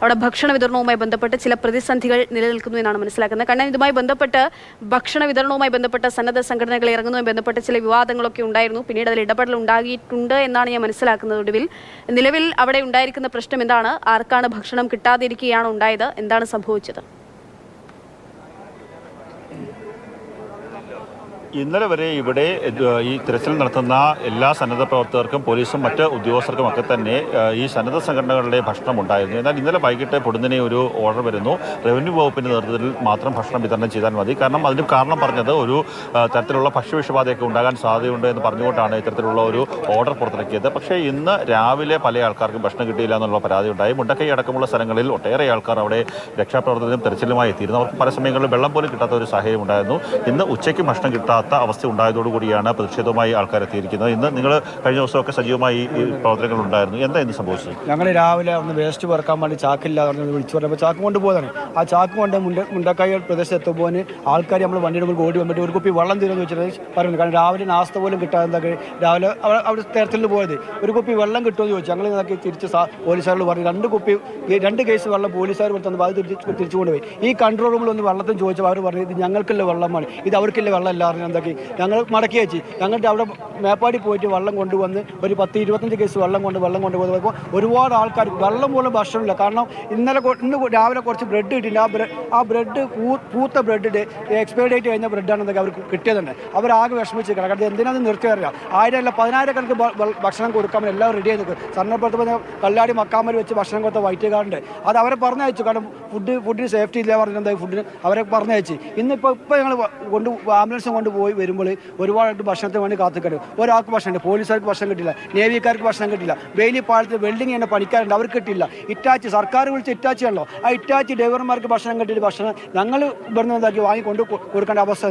അവിടെ ഭക്ഷണ വിതരണവുമായി ബന്ധപ്പെട്ട് ചില പ്രതിസന്ധികൾ നിലനിൽക്കുന്നു എന്നാണ് മനസ്സിലാക്കുന്നത്. കാരണം ഇതുമായി ബന്ധപ്പെട്ട് ഭക്ഷണ വിതരണവുമായി ബന്ധപ്പെട്ട സന്നദ്ധ സംഘടനകൾ ഇറങ്ങുന്നതുമായി ബന്ധപ്പെട്ട ചില വിവാദങ്ങളൊക്കെ ഉണ്ടായിരുന്നു. പിന്നീട് അതിൽ ഇടപെടൽ ഉണ്ടാകിയിട്ടുണ്ട് എന്നാണ് ഞാൻ മനസ്സിലാക്കുന്നത്. ഒടുവിൽ നിലവിൽ അവിടെ ഉണ്ടായിരിക്കുന്ന പ്രശ്നം എന്താണ്? ആർക്കാണ് ഭക്ഷണം കിട്ടാതിരിക്കുകയാണ് ഉണ്ടായത്? എന്താണ് സംഭവിച്ചത്? ഇന്നലെ വരെ ഇവിടെ ഈ തിരച്ചിൽ നടത്തുന്ന എല്ലാ സന്നദ്ധ പ്രവർത്തകർക്കും പോലീസും മറ്റ് ഉദ്യോഗസ്ഥർക്കും ഒക്കെ തന്നെ ഈ സന്നദ്ധ സംഘടനകളുടെ ഭക്ഷണം ഉണ്ടായിരുന്നു. എന്നാൽ ഇന്നലെ വൈകിട്ട് പൊടുന്നിനെ ഒരു ഓർഡർ വരുന്നു. റവന്യൂ വകുപ്പിന്റെ നേതൃത്വത്തിൽ മാത്രം ഭക്ഷണം വിതരണം ചെയ്താൽ മതി. കാരണം അതിന് കാരണം പറഞ്ഞത് ഒരു തരത്തിലുള്ള ഭക്ഷ്യവിഷബാധയൊക്കെ ഉണ്ടാകാൻ സാധ്യതയുണ്ട് എന്ന് പറഞ്ഞുകൊണ്ടാണ് ഇത്തരത്തിലുള്ള ഒരു ഓർഡർ പുറത്തിറക്കിയത്. പക്ഷേ ഇന്ന് രാവിലെ പല ആൾക്കാർക്കും ഭക്ഷണം കിട്ടിയില്ല എന്നുള്ള പരാതി ഉണ്ടായി. മുണ്ടക്കൈ അടക്കമുള്ള സ്ഥലങ്ങളിൽ ഒട്ടേറെ ആൾക്കാർ അവിടെ രക്ഷാപ്രവർത്തനത്തിനും തെരച്ചിലുമായി എത്തിയിരുന്നു. അവർക്ക് പല സമയങ്ങളിലും വെള്ളം പോലും കിട്ടാത്ത ഒരു സാഹചര്യം ഉണ്ടായിരുന്നു. ഇന്ന് ഉച്ചയ്ക്ക് ഭക്ഷണം കിട്ടാത്ത അവസ്ഥ ഉണ്ടായതോടുകൂടിയാണ് പ്രതിഷേധവുമായി ആൾക്കാർ എത്തിയിരിക്കുന്നത്. ഇന്ന് നിങ്ങൾ കഴിഞ്ഞ ദിവസമൊക്കെ സജീവമായി ഈ പ്രവർത്തനങ്ങൾ ഉണ്ടായിരുന്നു എന്താ ഇന്ന് സംഭവിച്ചത്? ഞങ്ങൾ രാവിലെ ഒന്ന് വേസ്റ്റ് പറക്കാൻ വേണ്ടി ചാക്കില്ല വിളിച്ചു പറഞ്ഞപ്പോൾ ചാക്ക് കൊണ്ട് ആ ചാക്ക് കൊണ്ട് മുണ്ട മുണ്ടക്കായ പ്രദേശത്ത് എത്തുമ്പോൾ ആൾക്കാർ നമ്മൾ വണ്ടിയുടെ മുകളിൽ ഓടി വന്നിട്ട് ഒരു കുപ്പി വെള്ളം തരുമെന്ന് വെച്ചിട്ട് പറഞ്ഞു കാരണം രാവിലെ നാസ്ത പോലും കിട്ടാതെ രാവിലെ അവിടെ തെരച്ചിൽ പോയത്. ഒരു കുപ്പി വെള്ളം കിട്ടുമെന്ന് ചോദിച്ചു. ഞങ്ങൾ ഇതാക്കി തിരിച്ച് പോലീസുകാരോട് പറഞ്ഞു. രണ്ട് കുപ്പി രണ്ട് കേസ് വെള്ളം പോലീസുകാർ കൊടുത്തു അത് തിരിച്ച് തിരിച്ചു കൊണ്ടുപോയി. ഈ കൺട്രോൾ റൂമിൽ ഒന്ന് വെള്ളത്തിന് ചോദിച്ചപ്പോൾ അവർ പറഞ്ഞു ഇത് ഞങ്ങൾക്കുള്ള വെള്ളമാണ്. ഇത് അവർക്കില്ല വെള്ളം പറഞ്ഞു എന്താക്കി? ഞങ്ങൾ മടക്കി വെച്ച്. ഞങ്ങളുടെ അവിടെ മേപ്പാടി പോയിട്ട് വെള്ളം കൊണ്ടുവന്ന് ഒരു പത്ത് ഇരുപത്തഞ്ച് കേസ് വെള്ളം കൊണ്ട് വെള്ളം കൊണ്ടുപോകുമ്പോൾ ഒരുപാട് ആൾക്കാർ വെള്ളം പോലും ഭക്ഷണമില്ല. കാരണം ഇന്നലെ ഇന്ന് രാവിലെ കുറച്ച് ബ്രെഡ് കിട്ടിയില്ല ആ ബ്രെഡ് ആ ബ്രെഡ് പൂത്ത ബ്രെഡ് എക്സ്പയർ ഡേറ്റ് കഴിഞ്ഞ ബ്രെഡാണ് എന്തൊക്കെ അവർക്ക് കിട്ടിയതുണ്ട്. അവരാകെ വിഷമിച്ച് കാരണം എന്തിനാണ് നിർത്തി അറിയാം? ആയിരം അല്ല പതിനായിരക്കണക്ക് ഭക്ഷണം കൊടുക്കാൻ എല്ലാവരും റെഡി ആയി നിൽക്കും. പറഞ്ഞാൽ കല്ലാടി മക്കാമൽ വെച്ച് ഭക്ഷണം കൊടുത്ത വൈറ്റുകാരുണ്ട്. അത് അവരെ പറഞ്ഞയച്ചു. കാരണം ഫുഡ് ഫുഡിന് സേഫ്റ്റി ഇല്ല പറഞ്ഞിട്ടുണ്ടായി ഫുഡിന് അവരെ പറഞ്ഞയച്ച്. ഇന്നിപ്പോൾ ഇപ്പോൾ ഞങ്ങൾ കൊണ്ട് ആംബുലൻസും കൊണ്ട് പോയി വരുമ്പോൾ ഒരുപാട് ഭക്ഷണത്തിന് വേണ്ടി കാത്തിക്കരുത് ഒരാൾക്ക് ഭക്ഷണം പോലീസുകാർക്ക് ഭക്ഷണം കിട്ടില്ല നേവിക്കാർക്ക് ഭക്ഷണം കിട്ടില്ല വെയിലി പാലത്തിൽ വെൽഡിംഗ് ചെയ്യുന്ന പണിക്കാരുണ്ട് അവർക്ക് കിട്ടില്ല. ഇറ്റാച്ചി സർക്കാർ വിളിച്ച ഇറ്റാച്ചിയാണല്ലോ ആ ഇറ്റാച്ചി ഡ്രൈവർമാർക്ക് ഭക്ഷണം കിട്ടിയിട്ട് ഭക്ഷണം ഞങ്ങൾ ഇവിടുന്ന് എന്താക്കി വാങ്ങിക്കൊണ്ട് കൊടുക്കേണ്ട അവസ്ഥ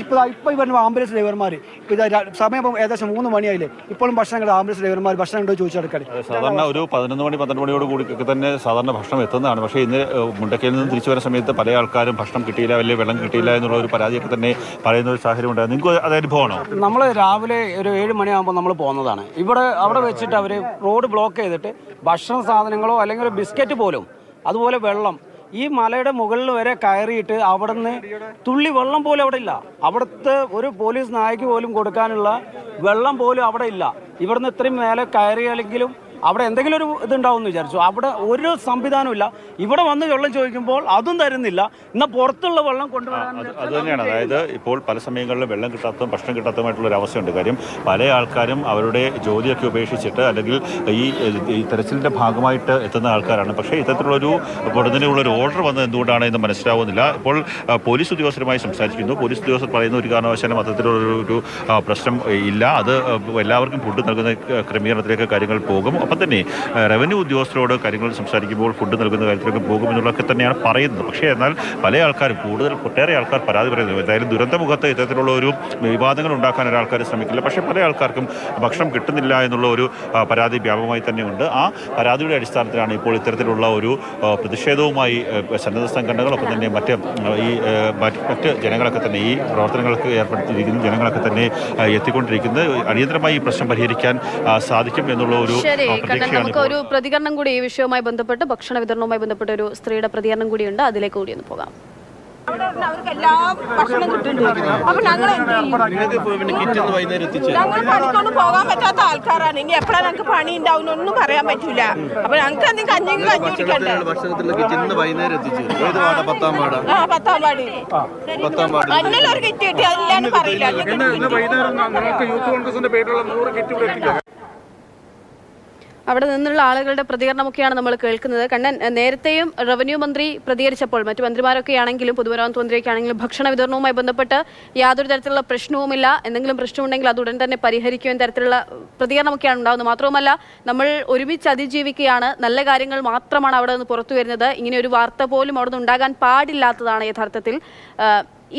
ഇപ്പോൾ ഇപ്പോൾ ഇവരുടെ ആംബുലൻസ് ഡ്രൈവർമാർ ഇത് സമയം ഏകദേശം മൂന്ന് മണിയായില്ലേ? ഇപ്പോഴും ഭക്ഷണം ആംബുലൻസ് ഡ്രൈവർമാർ ഭക്ഷണം ഉണ്ടോ ചോദിച്ചെടുക്കാൻ സാധാരണ ഒരു പതിനൊന്ന് മണി പന്ത്രണ്ട് മണിയോട് കൂടി തന്നെ സാധാരണ ഭക്ഷണം എത്തുന്നതാണ്. പക്ഷേ ഇന്ന് മുണ്ടക്കയിൽ നിന്ന് തിരിച്ചു വരുന്ന സമയത്ത് പല ആൾക്കാരും ഭക്ഷണം കിട്ടിയില്ല വലിയ വെള്ളം കിട്ടിയില്ല എന്നുള്ള ഒരു പരാതിയൊക്കെ തന്നെ പറയുന്ന ഒരു സാഹചര്യം ഉണ്ടായിരുന്നു നിങ്ങൾക്ക് അത് അനുഭവമാണോ നമ്മൾ രാവിലെ ഒരു ഏഴ് മണിയാകുമ്പോൾ നമ്മൾ പോകുന്നതാണ്. ഇവിടെ അവിടെ വെച്ചിട്ട് അവർ റോഡ് ബ്ലോക്ക് ചെയ്തിട്ട് ഭക്ഷണ സാധനങ്ങളോ അല്ലെങ്കിൽ ബിസ്ക്കറ്റ് പോലും അതുപോലെ വെള്ളം ഈ മലയുടെ മുകളിൽ വരെ കയറിയിട്ട് അവിടുന്ന് തുള്ളി വെള്ളം പോലും അവിടെ ഇല്ല. അവിടുത്തെ ഒരു പോലീസ് നായക്ക് പോലും കൊടുക്കാനുള്ള വെള്ളം പോലും അവിടെ ഇല്ല. ഇവിടുന്ന് ഇത്രയും മേലെ കയറിയാലെങ്കിലും അവിടെ എന്തെങ്കിലും ഒരു ഇതുണ്ടാവും എന്ന് വിചാരിച്ചു. അവിടെ ഒരു സംവിധാനവും ഇല്ല. ഇവിടെ വന്ന് വെള്ളം ചോദിക്കുമ്പോൾ അതും തരുന്നില്ല. എന്നാൽ പുറത്തുള്ള വെള്ളം കൊണ്ടുവരാൻ അത് തന്നെയാണ്. അതായത് ഇപ്പോൾ പല സമയങ്ങളിലും വെള്ളം കിട്ടാത്തതും ഭക്ഷണം കിട്ടാത്തതുമായിട്ടുള്ള ഒരു അവസ്ഥയുണ്ട്. കാര്യം പല ആൾക്കാരും അവരുടെ ജോലിയൊക്കെ ഉപേക്ഷിച്ചിട്ട് അല്ലെങ്കിൽ ഈ തെരച്ചിലിന്റെ ഭാഗമായിട്ട് എത്തുന്ന ആൾക്കാരാണ്. പക്ഷേ ഇത്തരത്തിലുള്ളൊരു ഉടനെയുള്ള ഒരു ഓർഡർ വന്നത് എന്തുകൊണ്ടാണ് എന്ന് മനസ്സിലാവുന്നില്ല. ഇപ്പോൾ പോലീസ് ഉദ്യോഗസ്ഥരുമായി സംസാരിക്കുന്നു പോലീസ് ഉദ്യോഗസ്ഥർ പറയുന്ന ഒരു കാരണവശാലും അത്തരത്തിലുള്ള ഒരു പ്രശ്നം ഇല്ല. അത് എല്ലാവർക്കും ഫുഡ് നൽകുന്ന ക്രമീകരണത്തിലേക്ക് കാര്യങ്ങൾ പോകും. ഒപ്പം തന്നെ റവന്യൂ ഉദ്യോഗസ്ഥരോട് കാര്യങ്ങൾ സംസാരിക്കുമ്പോൾ ഫുഡ് നൽകുന്ന കാര്യത്തിലൊക്കെ പോകുമെന്നുള്ളതൊക്കെ തന്നെയാണ് പറയുന്നത്. പക്ഷേ എന്നാൽ പല ആൾക്കാരും കൂടുതൽ ഒട്ടേറെ ആൾക്കാർ പരാതി പറയുന്നത് എന്തായാലും ദുരന്തമുഖത്ത് ഇത്തരത്തിലുള്ള ഒരു വിവാദങ്ങൾ ഉണ്ടാക്കാൻ ഒരാൾക്കാർ ശ്രമിക്കില്ല. പക്ഷേ പല ആൾക്കാർക്കും ഭക്ഷണം കിട്ടുന്നില്ല എന്നുള്ള ഒരു പരാതി വ്യാപകമായി തന്നെയുണ്ട്. ആ പരാതിയുടെ അടിസ്ഥാനത്തിലാണ് ഇപ്പോൾ ഇത്തരത്തിലുള്ള ഒരു പ്രതിഷേധവുമായി സന്നദ്ധ സന്നദ്ധ സംഘടനകളൊപ്പം തന്നെ മറ്റ് ഈ മറ്റ് ജനങ്ങളൊക്കെ തന്നെ ഈ പ്രവർത്തനങ്ങൾക്ക് ഏർപ്പെടുത്തിയിരിക്കുന്ന ജനങ്ങളൊക്കെ തന്നെ എത്തിക്കൊണ്ടിരിക്കുന്നത്. അടിയന്തരമായി ഈ പ്രശ്നം പരിഹരിക്കാൻ സാധിക്കും എന്നുള്ള ഒരു ശരി കാരണം പ്രതീക്ഷയാണ് നമുക്ക് ഒരു പ്രതികരണം കൂടി ഈ വിഷയവുമായി ബന്ധപ്പെട്ട് ഭക്ഷണ വിതരണവുമായി ബന്ധപ്പെട്ട ഒരു സ്ത്രീയുടെ പ്രതികരണം കൂടിയുണ്ട് അതിലേക്ക് കൂടി ഒന്ന് പോകാം. അവർക്ക് എല്ലാ ഭക്ഷണം കിട്ടുന്നുണ്ട്. അപ്പൊ ഞങ്ങൾ എന്ത് ചെയ്യും? ഞങ്ങൾ പണിക്കൊന്നും പോകാൻ പറ്റാത്ത ആൾക്കാരാണ്. ഇനി എപ്പോഴാ ഞങ്ങൾക്ക് പണി ഉണ്ടാവും ഒന്നും പറയാൻ പറ്റൂല. അപ്പൊ ഞങ്ങൾക്ക് എന്തെങ്കിലും കഞ്ഞി കുടിക്കണ്ടേ? പത്താം പാടി? ഒരു കിറ്റ് കിട്ടി അതില്ലാന്ന് പറയില്ല. അവിടെ നിന്നുള്ള ആളുകളുടെ പ്രതികരണമൊക്കെയാണ് നമ്മൾ കേൾക്കുന്നത്. കണ്ണൻ നേരത്തെയും റവന്യൂ മന്ത്രി പ്രതികരിച്ചപ്പോൾ മറ്റു മന്ത്രിമാരൊക്കെ ആണെങ്കിലും പൊതുമരാമത്ത് മന്ത്രിയൊക്കെ ആണെങ്കിലും ഭക്ഷണ വിതരണവുമായി ബന്ധപ്പെട്ട് യാതൊരു തരത്തിലുള്ള പ്രശ്നവുമില്ല. എന്തെങ്കിലും പ്രശ്നമുണ്ടെങ്കിൽ അത് ഉടൻ തന്നെ പരിഹരിക്കും തരത്തിലുള്ള പ്രതികരണമൊക്കെയാണ് ഉണ്ടാകുന്നത്. മാത്രവുമല്ല നമ്മൾ ഒരുമിച്ച് അതിജീവിക്കുകയാണ്. നല്ല കാര്യങ്ങൾ മാത്രമാണ് അവിടെ നിന്ന് പുറത്തു വരുന്നത്. ഇങ്ങനെ ഒരു വാർത്ത പോലും അവിടെ ഉണ്ടാകാൻ പാടില്ലാത്തതാണ് യഥാർത്ഥത്തിൽ.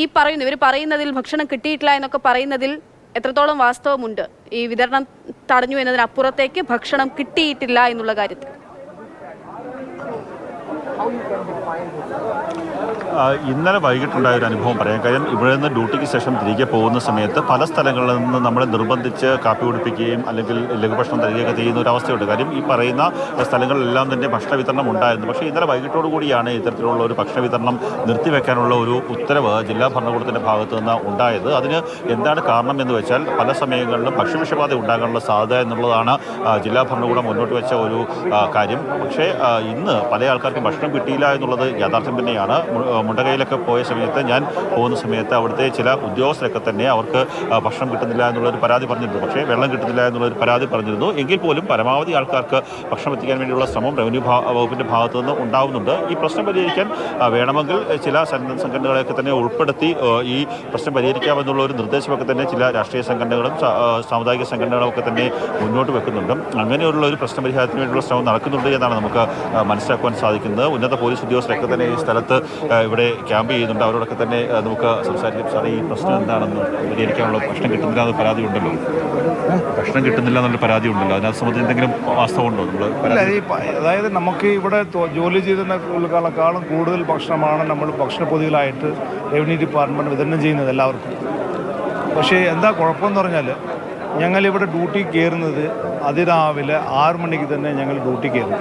ഈ പറയുന്നു ഇവർ പറയുന്നതിൽ ഭക്ഷണം കിട്ടിയിട്ടില്ല എന്നൊക്കെ പറയുന്നതിൽ എത്രത്തോളം വാസ്തവമുണ്ട്? ഈ വിതരണം തടഞ്ഞു എന്നതിനപ്പുറത്തേക്ക് ഭക്ഷണം കിട്ടിയിട്ടില്ല എന്നുള്ള കാര്യത്തിൽ. ഇന്നലെ വൈകിട്ടുണ്ടായ ഒരു അനുഭവം പറയാം. കാര്യം ഇവിടെ നിന്ന് ഡ്യൂട്ടിക്ക് ശേഷം തിരികെ പോകുന്ന സമയത്ത് പല സ്ഥലങ്ങളിൽ നിന്ന് നമ്മളെ നിർബന്ധിച്ച് കാപ്പി കുടിപ്പിക്കുകയും അല്ലെങ്കിൽ ലഘുഭക്ഷണം തരികയൊക്കെ ചെയ്യുന്ന ഒരു അവസ്ഥയുണ്ട്. കാര്യം ഈ പറയുന്ന സ്ഥലങ്ങളിലെല്ലാം തന്നെ ഭക്ഷണ വിതരണം ഉണ്ടായിരുന്നു. പക്ഷേ ഇന്നലെ വൈകിട്ടോടു കൂടിയാണ് ഇത്തരത്തിലുള്ള ഒരു ഭക്ഷണ വിതരണം നിർത്തിവെക്കാനുള്ള ഒരു ഉത്തരവ് ജില്ലാ ഭരണകൂടത്തിന്റെ ഭാഗത്തു നിന്ന് ഉണ്ടായത്. അതിന് എന്താണ് കാരണം എന്ന് വെച്ചാൽ പല സമയങ്ങളിലും ഭക്ഷ്യവിഷബാധ ഉണ്ടാകാനുള്ള സാധ്യത എന്നുള്ളതാണ് ജില്ലാ ഭരണകൂടം മുന്നോട്ട് വെച്ച ഒരു കാര്യം. പക്ഷേ ഇന്ന് പല ആൾക്കാർക്കും ഭക്ഷണം കിട്ടിയില്ല എന്നുള്ളത് യാഥാർത്ഥ്യം തന്നെയാണ്. മുണ്ടകയിലൊക്കെ പോയ സമയത്ത് ഞാൻ പോകുന്ന സമയത്ത് അവിടുത്തെ ചില ഉദ്യോഗസ്ഥരൊക്കെ തന്നെ അവർക്ക് ഭക്ഷണം കിട്ടുന്നില്ല എന്നുള്ളൊരു പരാതി പറഞ്ഞിരുന്നു. പക്ഷേ വെള്ളം കിട്ടുന്നില്ല എന്നുള്ളൊരു പരാതി പറഞ്ഞിരുന്നു. എങ്കിൽ പോലും പരമാവധി ആൾക്കാർക്ക് ഭക്ഷണം എത്തിക്കാൻ വേണ്ടിയുള്ള ശ്രമം റവന്യൂ വകുപ്പിന്റെ ഭാഗത്തു നിന്ന് ഉണ്ടാവുന്നുണ്ട്. ഈ പ്രശ്നം പരിഹരിക്കാൻ വേണമെങ്കിൽ ചില സംഘടനകളെയൊക്കെ തന്നെ ഉൾപ്പെടുത്തി ഈ പ്രശ്നം പരിഹരിക്കാമെന്നുള്ള ഒരു നിർദ്ദേശമൊക്കെ തന്നെ ചില രാഷ്ട്രീയ സംഘടനകളും സാമുദായിക സംഘടനകളും ഒക്കെ തന്നെ മുന്നോട്ട് വെക്കുന്നുണ്ട്. അങ്ങനെയുള്ള ഒരു പ്രശ്ന പരിഹാരത്തിന് വേണ്ടിയുള്ള ശ്രമം നടക്കുന്നുണ്ട് എന്നാണ് നമുക്ക് മനസ്സിലാക്കുവാൻ സാധിക്കുന്നത്. ഉന്നത പോലീസ് ഉദ്യോഗസ്ഥരൊക്കെ തന്നെ ഈ സ്ഥലത്ത് ഇവിടെ ക്യാമ്പ് ചെയ്യുന്നുണ്ട്. അവരോടൊക്കെ തന്നെ നമുക്ക് സംസാരിക്കും. സാറേ ഈ പ്രശ്നം എന്താണെന്ന് പരിഹരിക്കാനുള്ള ഭക്ഷണം കിട്ടുന്നില്ല എന്ന പരാതി ഉണ്ടല്ലോ ഭക്ഷണം കിട്ടുന്നില്ല എന്നുള്ള പരാതി ഉണ്ടല്ലോ അതിനകത്ത് സംബന്ധിച്ച് എന്തെങ്കിലും വാസ്തവമുണ്ടോ? നമ്മൾ അതായത് നമുക്ക് ഇവിടെ ജോലി ചെയ്യുന്ന ചെയ്തതിനേക്കാളും കൂടുതൽ ഭക്ഷണമാണ് നമ്മൾ ഭക്ഷണപ്പൊതികളായിട്ട് റവന്യൂ ഡിപ്പാർട്ട്മെന്റ് വിതരണം ചെയ്യുന്നത് എല്ലാവർക്കും. പക്ഷേ എന്താ കുഴപ്പമെന്ന് പറഞ്ഞാൽ ഞങ്ങളിവിടെ ഡ്യൂട്ടി കയറുന്നത് അതിരാവിലെ ആറു മണിക്ക് തന്നെ ഞങ്ങൾ ഡ്യൂട്ടി കയറും.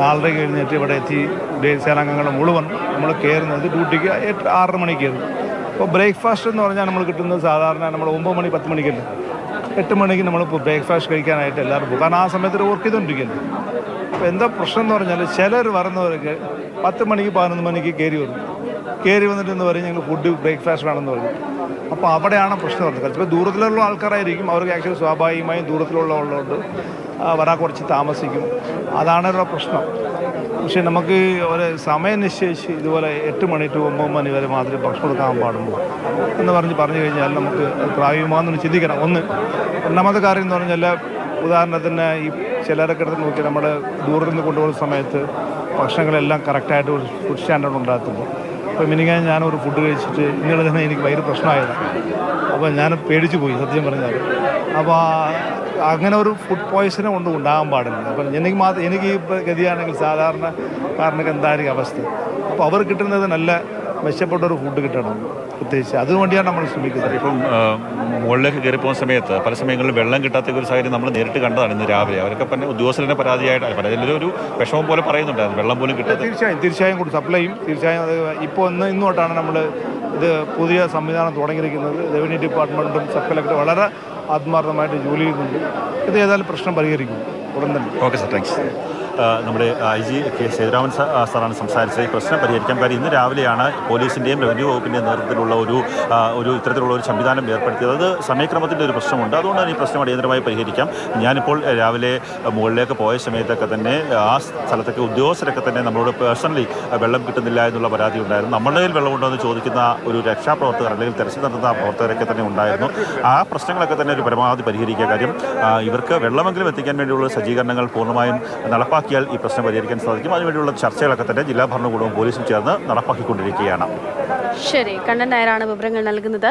നാലര കഴിഞ്ഞിട്ട് ഇവിടെ എത്തി സേനാംഗങ്ങൾ മുഴുവൻ നമ്മൾ കയറുന്നത് ഡ്യൂട്ടിക്ക് എട്ട് ആറര മണിക്ക് കയറും. അപ്പോൾ ബ്രേക്ക്ഫാസ്റ്റ് എന്ന് പറഞ്ഞാൽ നമ്മൾ കിട്ടുന്നത് സാധാരണ നമ്മൾ ഒമ്പത് മണി പത്ത് മണിക്കല്ലേ എട്ട് മണിക്ക് നമ്മൾ ബ്രേക്ക്ഫാസ്റ്റ് കഴിക്കാനായിട്ട് എല്ലാവരും പോകും. കാരണം ആ സമയത്ത് വർക്ക് ചെയ്തുകൊണ്ടിരിക്കുന്നത് അപ്പോൾ എന്താ പ്രശ്നം എന്ന് പറഞ്ഞാൽ ചിലർ വരുന്നവർക്ക് പത്ത് മണിക്ക് പതിനൊന്ന് മണിക്ക് കയറി വരും. കയറി വന്നിട്ട് എന്ന് പറയും ഞങ്ങൾ ഫുഡ് ബ്രേക്ക്ഫാസ്റ്റ് വേണമെന്ന് പറഞ്ഞു. അപ്പോൾ അവിടെയാണ് പ്രശ്നം വരുന്നത് ചിലപ്പോൾ ദൂരത്തിലുള്ള ആൾക്കാരായിരിക്കും. അവർക്ക് ആക്ച്വലി സ്വാഭാവികമായും ദൂരത്തിലുള്ള ഉള്ളതുകൊണ്ട് ആ, വരാൻ കുറച്ച് താമസിക്കും. അതാണ് ഒരു പ്രശ്നം. പക്ഷേ നമുക്ക് ഒരു സമയം നിശ്ചയിച്ച് ഇതുപോലെ എട്ട് മണി ടു ഒമ്പത് മണി വരെ മാത്രമേ ഭക്ഷണം കൊടുക്കാൻ പാടുള്ളൂ എന്ന് പറഞ്ഞ് പറഞ്ഞു കഴിഞ്ഞാൽ നമുക്ക് പ്രായമാണെന്ന് ചിന്തിക്കണം. ഒന്ന് രണ്ടാമത്തെ കാര്യം എന്ന് പറഞ്ഞാൽ ഉദാഹരണത്തിന് ഈ ചിലരൊക്കെ എടുത്ത് നോക്കി നമ്മുടെ ദൂരത്ത് നിന്ന് കൊണ്ടുപോകുന്ന സമയത്ത് ഭക്ഷണങ്ങളെല്ലാം കറക്റ്റായിട്ട് ഫുഡ് സ്റ്റാൻഡേർഡ് ഉണ്ടാകത്തുള്ളൂ. അപ്പോൾ മിനിങ്ങാൻ ഞാനൊരു ഫുഡ് കഴിച്ചിട്ട് ഇന്നലെ തന്നെ എനിക്ക് ഭയങ്കര പ്രശ്നമായതാണ് അപ്പോൾ ഞാൻ പേടിച്ചു പോയി സത്യം പറഞ്ഞാൽ. അപ്പോൾ അങ്ങനെ ഒരു ഫുഡ് പോയ്സനെ കൊണ്ട് ഉണ്ടാകാൻ പാടില്ല. അപ്പം എനിക്ക് മാത്രം എനിക്ക് ഇപ്പോൾ ഗതിയാണെങ്കിൽ സാധാരണ കാരണക്ക് അവസ്ഥ? അപ്പോൾ അവർ കിട്ടുന്നത് നല്ല മെച്ചപ്പെട്ട ഒരു ഫുഡ് കിട്ടണം. പ്രത്യേകിച്ച് അതുകൊണ്ടാണ് നമ്മൾ ശ്രമിക്കുന്നത്. ഇപ്പം മുകളിലേക്ക് കയറി പോകുന്ന സമയത്ത് പല സമയങ്ങളിലും വെള്ളം കിട്ടാത്ത ഒരു സാഹചര്യം നമ്മൾ നേരിട്ട് കണ്ടതാണ് ഇന്ന് രാവിലെ. അവരൊക്കെ പിന്നെ ഉദ്യോഗസ്ഥരുടെ പരാതിയായിട്ട് പരാതിയിൽ ഒരു വിഷമം പോലെ പറയുന്നുണ്ടായിരുന്നു. വെള്ളം പോലും കിട്ടാത്ത. തീർച്ചയായും തീർച്ചയായും കൂടി സപ്ലൈയും തീർച്ചയായും അത് ഇപ്പോൾ ഇന്ന് ഇന്ന് തൊട്ടാണ് നമ്മൾ ഇത് പുതിയ സംവിധാനം തുടങ്ങിയിരിക്കുന്നത്. റവന്യൂ ഡിപ്പാർട്ട്മെന്റും സബ് കളക്ടർ വളരെ ആത്മാർത്ഥമായിട്ട് ജോലി ചെയ്യുന്നുണ്ട്. ഇത് ഏതായാലും പ്രശ്നം പരിഹരിക്കും. ഉടൻ തന്നെ. Okay sir thanks. നമ്മുടെ ഐ ജി കെ ശ്രീരാമൻ സാറാണ് സംസാരിച്ചത്. ഈ പ്രശ്നം പരിഹരിക്കാൻ കാര്യം ഇന്ന് രാവിലെയാണ് പോലീസിന്റെയും റവന്യൂ വകുപ്പിന്റെയും നേതൃത്വത്തിലുള്ള ഒരു ഒരു ഇത്തരത്തിലുള്ള ഒരു സംവിധാനം ഏർപ്പെടുത്തിയത്. അത് സമയക്രമത്തിന്റെ ഒരു പ്രശ്നമുണ്ട്. അതുകൊണ്ട് ഈ പ്രശ്നം അടിയന്തരമായി പരിഹരിക്കാം. ഞാനിപ്പോൾ രാവിലെ മുകളിലേക്ക് പോയ സമയത്തൊക്കെ തന്നെ ആ സ്ഥലത്തൊക്കെ ഉദ്യോഗസ്ഥരൊക്കെ തന്നെ നമ്മളോട് പേഴ്സണലി വെള്ളം കിട്ടുന്നില്ല എന്നുള്ള പരാതി ഉണ്ടായിരുന്നു. നമ്മുടെ കയ്യിൽ വെള്ളമുണ്ടോ എന്ന് ചോദിക്കുന്ന ഒരു രക്ഷാപ്രവർത്തകർ അല്ലെങ്കിൽ തെരച്ചിൽ നടത്തുന്ന പ്രവർത്തകരൊക്കെ തന്നെ ഉണ്ടായിരുന്നു. ആ പ്രശ്നങ്ങളൊക്കെ തന്നെ ഒരു പരമാവധി പരിഹരിക്കുക കാര്യം ഇവർക്ക് വെള്ളമെങ്കിലും എത്തിക്കാൻ വേണ്ടിയുള്ള സജ്ജീകരണങ്ങൾ പൂർണമായും നടപ്പാക്കിയാൽ ഈ പ്രശ്നം പരിഹരിക്കാൻ സാധിക്കും. അതിനുവേണ്ടിയുള്ള ചർച്ചകളൊക്കെ തന്നെ ജില്ലാ ഭരണകൂടവും പോലീസും ചേർന്ന് നടപ്പാക്കിക്കൊണ്ടിരിക്കുകയാണ്. ശരി കണ്ണൻ നായരാണ് വിവരങ്ങൾ നൽകുന്നത്.